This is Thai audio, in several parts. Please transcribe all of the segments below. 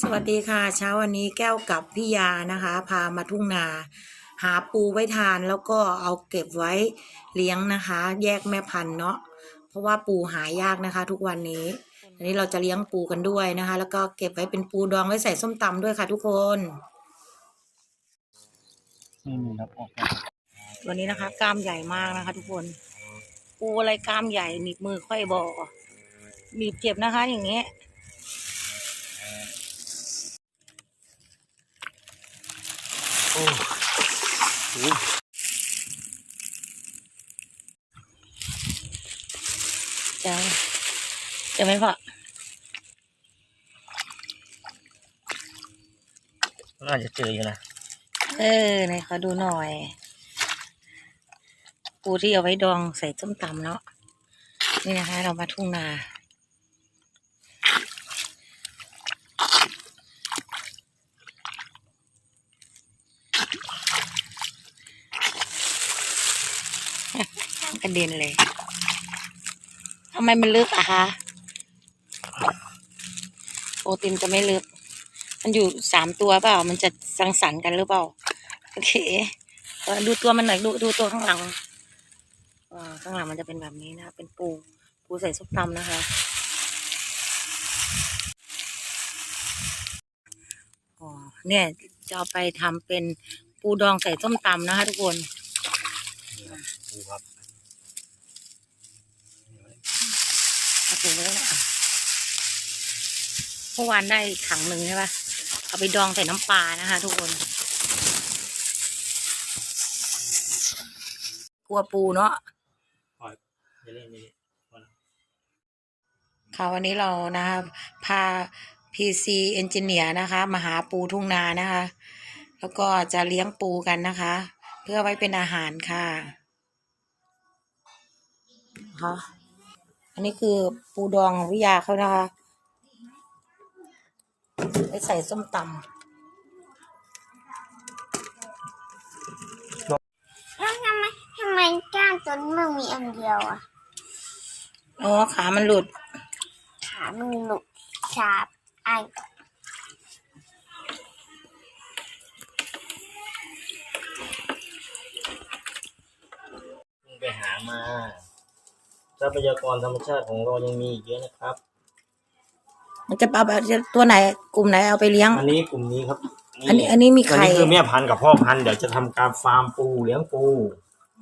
สวัสดีค่ะ เช้าวันนี้แก้วกับพี่ยานะคะ พามาทุ่งนา หาปูไว้ทานแล้วก็เอาเก็บไว้เลี้ยงนะคะ แยกแม่พันธุ์เนาะเพราะว่าปูหายากนะคะ ทุกวันนี้อันนี้เราจะเลี้ยงปูกันด้วยนะคะ แล้วก็เก็บไว้เป็นปูดองไว้ใส่ส้มตำด้วยค่ะทุกคนไม่มีครับออกวันนี้นะคะกล้ามใหญ่มากนะคะ ทุกคนปูอะไรกล้ามใหญ่หนีบมือค่อยบอกหนีบเจ็บนะคะ อย่างเงี้ย โอ้โหจะจะไหม่พอน่าจะเจออยู่นะ เออไหนขอดูหน่อย ปูที่เอาไว้ดองใส่ส้มตำเนาะ นี่นะคะ เรามาทุ่งนา กระเด็นเลยทำไมมันลึกอะคะโปรตีนจะไม่ลึก มันอยู่สามตัวเปล่า มันจะสังสรรค์กันหรือเปล่า โอเคเออดูตัวมันหน่อยดูดูตัวข้างหลังข้างหลังมันจะเป็นแบบนี้นะคะเป็นปู ปูใส่ซุปตำนะคะอ๋อเนี่ยจะเอาไปทำเป็น ปูดองใส่ส้มตำนะคะทุกคนปูครับเอาปูไว้แล้วนะเมื่อวานได้ถังหนึ่งใช่ปะเอาไปดองใส่น้ำปลานะคะทุกคน กลัวปูเนาะค่ะวันนี้เรานะคะพา PC Engineer นะคะมาหาปูทุ่งนานะคะ แล้วก็จะเลี้ยงปูกันนะคะ เพื่อไว้เป็นอาหารค่ะค่ะอันนี้คือปูดองของวิยาเขานะคะไว้ใส่ส้มตแล้วทำไมทำไมก้านตัวนี้มันมีอันเดียวอะำอ๋อ ขามันหลุด ขามันหลุดชาบไอเมาทรัพยากรธรรมชาติของเรายังมีอีกเยอะนะครับ มันจะเอาแบบตัวไหน กลุ่มไหนเอาไปเลี้ยง อันนี้กลุ่มนี้ครับอันนี้อันนี้มีไข่อันนี้คือแม่พันธุ์กับพ่อพันธุ์เดี๋ยวจะทำการฟาร์มปูเลี้ยงปู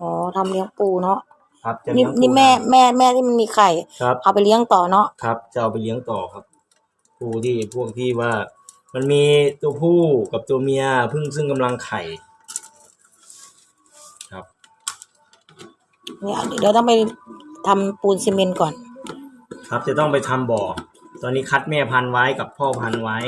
อ๋อทำเลี้ยงปูเนาะครับจะนี่เลี้ยงปูนี่แม่แม่แม่ที่มันมีไข่ครับ เอาไปเลี้ยงต่อเนาะครับจะเอาไปเลี้ยงต่อครับปูที่พวกที่ว่า มันมีตัวผู้กับตัวเมียเพิ่งซึ่งกำลังไข่ เนี่ยเดี๋ยวต้องไปทำปูนซีเมนต์ก่อน ครับจะต้องไปทำบ่อ ตอนนี้คัดแม่พันธุ์ไว้กับพ่อพันธุ์ไว้